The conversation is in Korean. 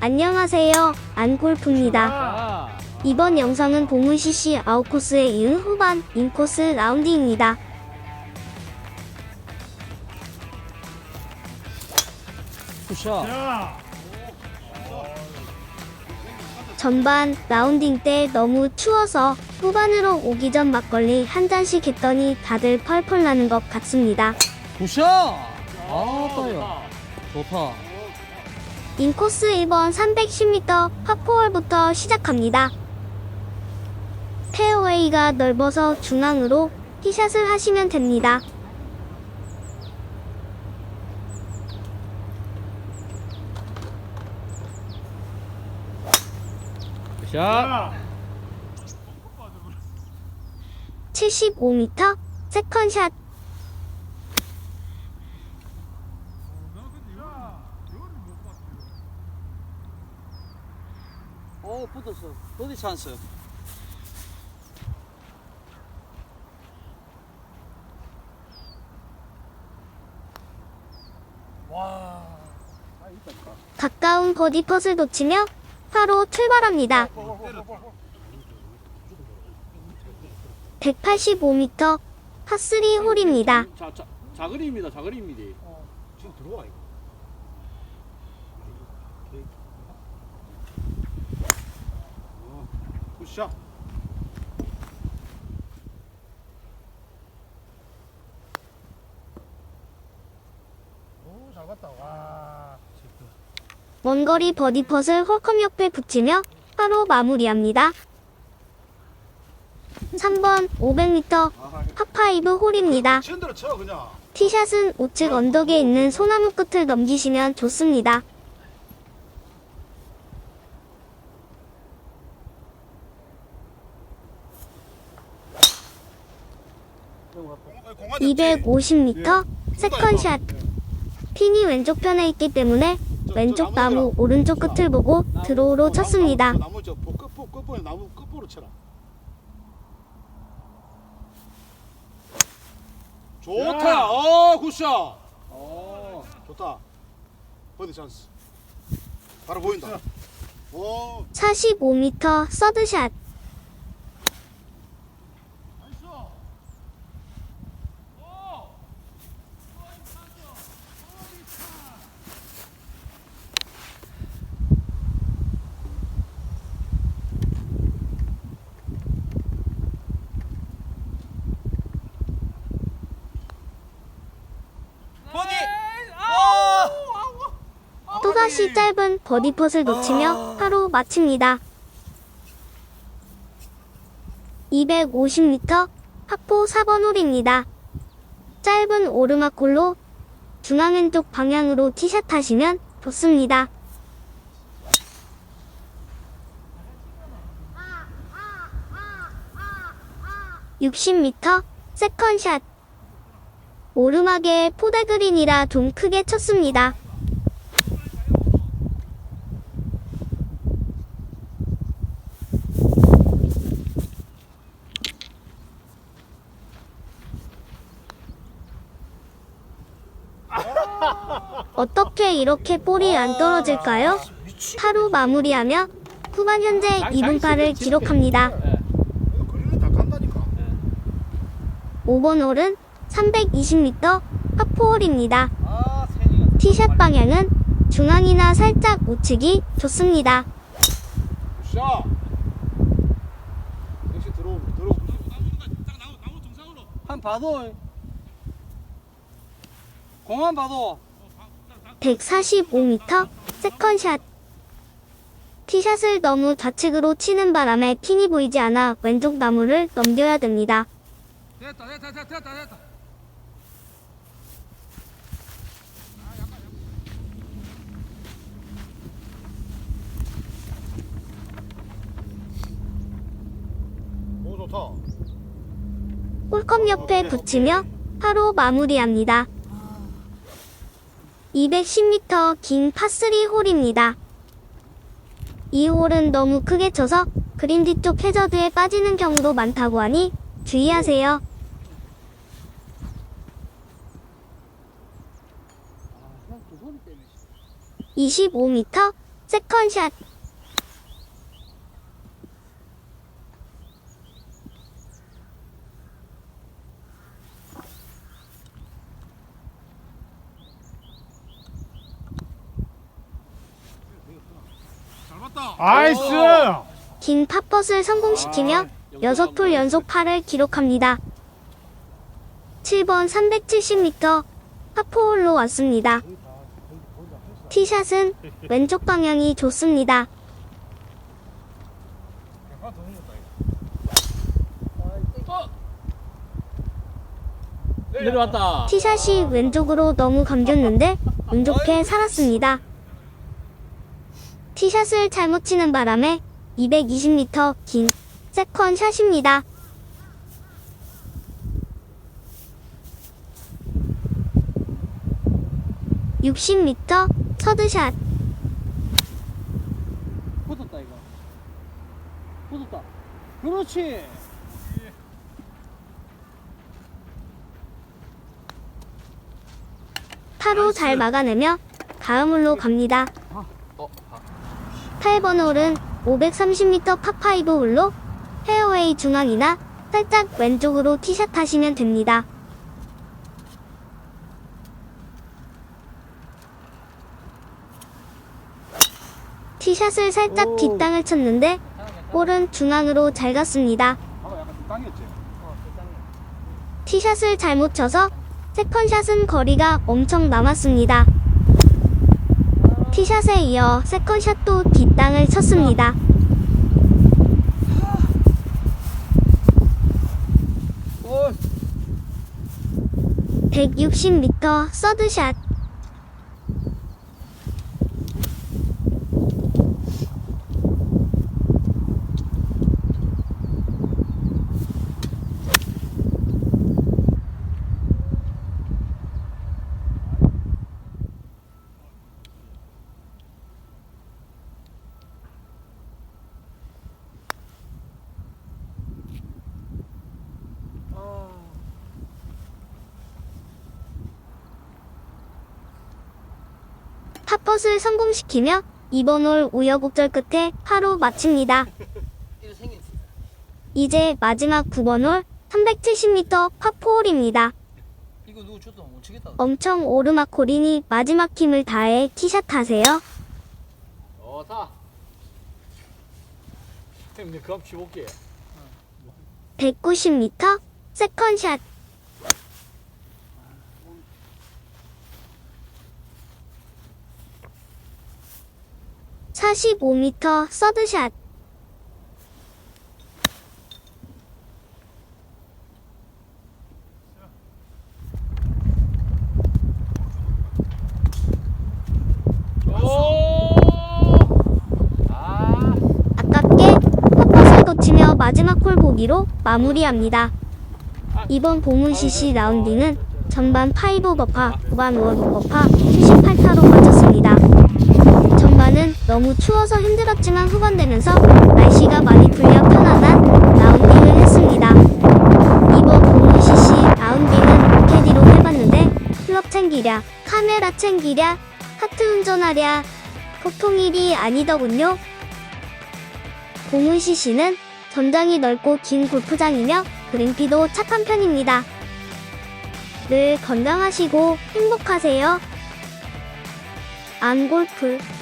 안녕하세요. 안골프입니다. 자, 이번 영상은 보문 CC 아웃코스에 이은 후반 인코스 라운딩입니다. 굿샷. 전반 라운딩 때 너무 추워서 후반으로 오기 전 막걸리 한 잔씩 했더니 다들 펄펄 나는 것 같습니다. 굿샷. 아, 따요. 좋다. 인코스 1번 310m 파포홀부터 시작합니다. 페어웨이가 넓어서 중앙으로 티샷을 하시면 됩니다. 굿샷. 75m 세컨샷 오, 버디 찬스. 가까운 버디 펫을 놓치며 바로 출발합니다. 185m 파3 홀입니다. 자, 자, 자그리입니다. 자그리입니다. 지금 들어와 이거. 굿샷. 오, 잘 갔다. 와. 원거리 버디 펫을 홀컵 옆에 붙이며 바로 마무리합니다. 3번 500m 파5 홀입니다. 치는 대로 쳐 그냥. 티샷은 우측 언덕에 있는 소나무 끝을 넘기시면 좋습니다. 공간이 250m 세컨샷. 핀이 왼쪽 편에 있기 때문에 왼쪽 나무 오른쪽 끝을 보고 드로우로 쳤습니다. 나무 저 끝, 끝, 끝부분에 나무 끝부로 쳐라. 좋다. 어, 굿샷. 어. 좋다. 버디 찬스. 바로 보인다. 오. 45m 서드샷. 짧은 버디 펫을 놓치며 하루 마칩니다. 250m 파포 4번 홀입니다. 짧은 오르막 홀로 중앙 왼쪽 방향으로 티샷 하시면 좋습니다. 60m 세컨샷 오르막에 포대 그린이라 좀 크게 쳤습니다. 어떻게 이렇게 볼이 안 떨어질까요? 타로 마무리하며 후반 현재 2분파를 기록합니다. 이거 걸리는 다 간다니까. 5번 홀은 320m 파포홀입니다. 티샷 방향은 중앙이나 살짝 우측이 좋습니다. 한 봐도. 공만 봐도. 145m 세컨샷 티샷을 너무 좌측으로 치는 바람에 핀이 보이지 않아 왼쪽 나무를 넘겨야 됩니다. 됐다, 됐다, 됐다, 됐다, 됐다. 오 좋다. 홀컵 옆에 붙이며 바로 마무리합니다. 210m 긴 파3 홀입니다. 이 홀은 너무 크게 쳐서 그린 뒤쪽 해저드에 빠지는 경우도 많다고 하니 주의하세요. 25m 세컨샷. 나이스. 긴 팝펫을 성공시키며 6톨 연속 파를 기록합니다. 7번 370m 파포홀로 왔습니다. 티샷은 왼쪽 방향이 좋습니다. 내려왔다. 티샷이 왼쪽으로 너무 감겼는데 운 좋게 살았습니다. 티샷을 잘못 치는 바람에 220m 긴 세컨 샷입니다. (60m) 서드샷 붙었다 이거. 붙었다. 그렇지. 파로 잘 막아내며 다음 홀로 갑니다. 어. 8번 홀은 530m 파5 홀로 페어웨이 중앙이나 살짝 왼쪽으로 티샷 하시면 됩니다. 티샷을 살짝 오. 뒷땅을 쳤는데 볼은 중앙으로 잘 갔습니다. 약간 땅이었지. 티샷을 잘못 쳐서 세컨샷은 거리가 엄청 남았습니다. 티샷에 이어 세컨샷도 뒷땅을 쳤습니다. 어. 160m 서드샷 팝펫을 성공시키며 이번 홀 우여곡절 끝에 파로 마칩니다. 이제 마지막 9번 홀 370m 파4홀입니다. 이거 누구 줘도 못 치겠다. 엄청 오르막홀이니 마지막 힘을 다해 티샷 하세요. 좋다. 형님 그럼 치볼게. 190m 세컨샷 (45m) 서드샷 오. 아. 아깝게 팝펫을 거치며 마지막 홀 보기로 마무리합니다. 이번 보문 CC 라운딩은 전반 5 버파, 후반 5 버파 78타로 마쳤습니다. 너무 추워서 힘들었지만 후반 되면서 날씨가 많이 풀려 편안한 라운딩을 했습니다. 이번 보문 CC 라운딩은 캐디로 해봤는데 클럽 챙기랴, 카메라 챙기랴, 하트 운전하랴 보통 일이 아니더군요. 공은 CC는 전장이 넓고 긴 골프장이며 그린피도 착한 편입니다. 늘 건강하시고 행복하세요. 안골프